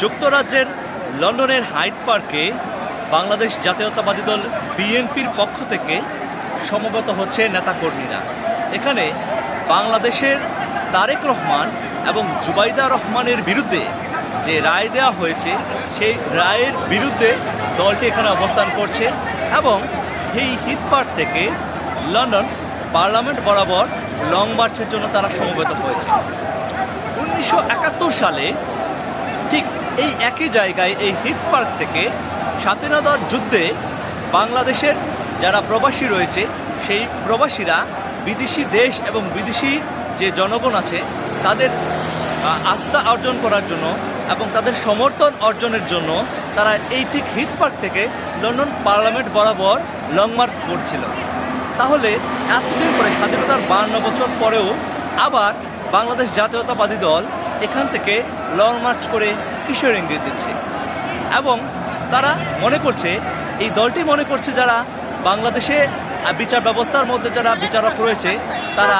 যুক্তরাজ্যের লন্ডনের হাইড পার্কে বাংলাদেশ জাতীয়তাবাদী দল বিএনপির পক্ষ থেকে সমবেত হচ্ছে নেতাকর্মীরা। এখানে বাংলাদেশের তারেক রহমান এবং জুবাইদা রহমানের বিরুদ্ধে যে রায় দেওয়া হয়েছে, সেই রায়ের বিরুদ্ধে দলটি এখানে অবস্থান করছে এবং এই হিট পার্ক থেকে লন্ডন পার্লামেন্ট বরাবর লং মার্চের জন্য তারা সমবেত হয়েছে। উনিশশো একাত্তর সালে ঠিক এই একই জায়গায় এই হিট পার্ক থেকে স্বাধীনতার যুদ্ধে বাংলাদেশের যারা প্রবাসী রয়েছে, সেই প্রবাসীরা বিদেশি দেশ এবং বিদেশি যে জনগণ আছে, তাদের আস্থা অর্জন করার জন্য এবং তাদের সমর্থন অর্জনের জন্য তারা এই ঠিক হিট পার্ক থেকে লন্ডন পার্লামেন্ট বরাবর লং মার্চ করছিল। তাহলে এতদিন পরে স্বাধীনতার বান্ন বছর পরেও আবার বাংলাদেশ জাতীয়তাবাদী দল এখান থেকে লং মার্চ করে কিশোর ইঙ্গিত দিচ্ছে। এবং তারা মনে করছে, এই দলটি মনে করছে যারা বাংলাদেশে বিচার ব্যবস্থার মধ্যে যারা বিচারক রয়েছে, তারা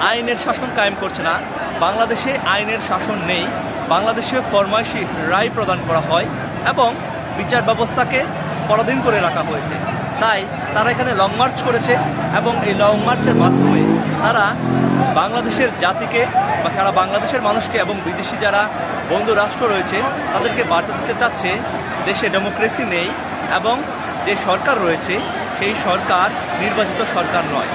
আইনের শাসন কায়েম করছে না। বাংলাদেশে আইনের শাসন নেই। বাংলাদেশে ফরমাইশি রায় প্রদান করা হয় এবং বিচার ব্যবস্থাকে পরাধীন করে রাখা হয়েছে। তাই তারা এখানে লং মার্চ করেছে এবং এই লং মার্চের মাধ্যমে তারা বাংলাদেশের জাতিকে বা সারা বাংলাদেশের মানুষকে এবং বিদেশি যারা বন্ধু রাষ্ট্র রয়েছে, তাদেরকে বার্তা দিতে চাচ্ছে, দেশে ডেমোক্রেসি নেই এবং যে সরকার রয়েছে, সেই সরকার নির্বাচিত সরকার নয়।